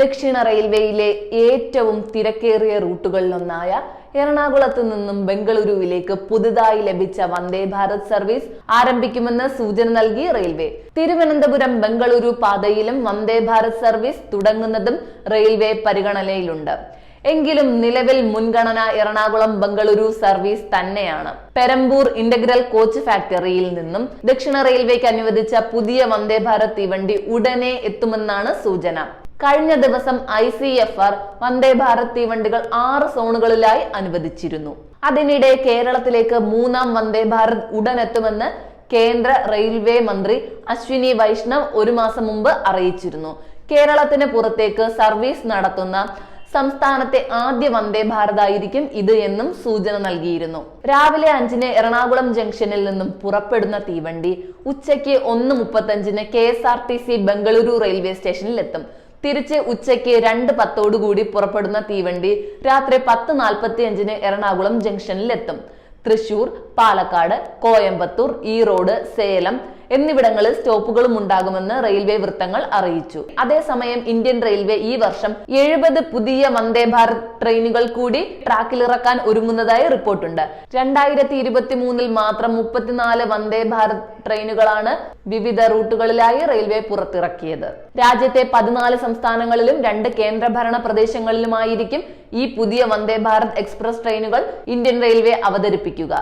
ദക്ഷിണ റെയിൽവേയിലെ ഏറ്റവും തിരക്കേറിയ റൂട്ടുകളിലൊന്നായ എറണാകുളത്ത് നിന്നും ബംഗളൂരുവിലേക്ക് പുതുതായി ലഭിച്ച വന്ദേ ഭാരത് സർവീസ് ആരംഭിക്കുമെന്ന് സൂചന നൽകി റെയിൽവേ. തിരുവനന്തപുരം ബംഗളൂരു പാതയിലും വന്ദേ ഭാരത് സർവീസ് തുടങ്ങുന്നതും റെയിൽവേ പരിഗണനയിലുണ്ട്. എങ്കിലും നിലവിൽ മുൻഗണന എറണാകുളം ബംഗളൂരു സർവീസ് തന്നെയാണ്. പെരമ്പൂർ ഇന്റഗ്രൽ കോച്ച് ഫാക്ടറിയിൽ നിന്നും ദക്ഷിണ റെയിൽവേക്ക് അനുവദിച്ച പുതിയ വന്ദേ ഭാരത് തീവണ്ടി ഉടനെ എത്തുമെന്നാണ് സൂചന. കഴിഞ്ഞ ദിവസം I C F R Vande Bharat തീവണ്ടികൾ ആറ് സോണുകളിലായി അനുവദിച്ചിരുന്നു. അതിനിടെ കേരളത്തിലേക്ക് മൂന്നാം വന്ദേ ഭാരത് ഉടനെത്തുമെന്ന് കേന്ദ്ര റെയിൽവേ മന്ത്രി അശ്വിനി വൈഷ്ണവ് ഒരു മാസം മുമ്പ് അറിയിച്ചിരുന്നു. കേരളത്തിന് പുറത്തേക്ക് സർവീസ് നടത്തുന്ന സംസ്ഥാനത്തെ ആദ്യ വന്ദേ ഭാരത് ആയിരിക്കും ഇത് എന്നും സൂചന നൽകിയിരുന്നു. രാവിലെ അഞ്ചിന് എറണാകുളം ജംഗ്ഷനിൽ നിന്നും പുറപ്പെടുന്ന തീവണ്ടി ഉച്ചയ്ക്ക് ഒന്ന് മുപ്പത്തഞ്ചിന് K S R T C Bengaluru railway സ്റ്റേഷനിൽ എത്തും തിരിച്ച് ഉച്ചയ്ക്ക് രണ്ട് പത്തോടുകൂടി പുറപ്പെടുന്ന തീവണ്ടി രാത്രി പത്ത് നാൽപ്പത്തി അഞ്ചിന് എറണാകുളം ജംഗ്ഷനിൽ എത്തും തൃശൂർ പാലക്കാട് കോയമ്പത്തൂർ ഈറോഡ് സേലം എന്നിവിടങ്ങളിൽ സ്റ്റോപ്പുകളും ഉണ്ടാകുമെന്ന് റെയിൽവേ വൃത്തങ്ങൾ അറിയിച്ചു. അതേസമയം ഇന്ത്യൻ റെയിൽവേ ഈ വർഷം എഴുപത് പുതിയ വന്ദേ ഭാരത് ട്രെയിനുകൾ കൂടി ട്രാക്കിലിറക്കാൻ ഒരുങ്ങുന്നതായി റിപ്പോർട്ടുണ്ട്. രണ്ടായിരത്തി ഇരുപത്തി മൂന്നിൽ മാത്രം മുപ്പത്തിനാല് വന്ദേ ഭാരത് ട്രെയിനുകളാണ് വിവിധ റൂട്ടുകളിലായി റെയിൽവേ പുറത്തിറക്കിയത്. രാജ്യത്തെ പതിനാല് സംസ്ഥാനങ്ങളിലും രണ്ട് കേന്ദ്രഭരണ പ്രദേശങ്ങളിലുമായിരിക്കും ഈ പുതിയ വന്ദേ ഭാരത് എക്സ്പ്രസ് ട്രെയിനുകൾ ഇന്ത്യൻ റെയിൽവേ അവതരിപ്പിക്കുക.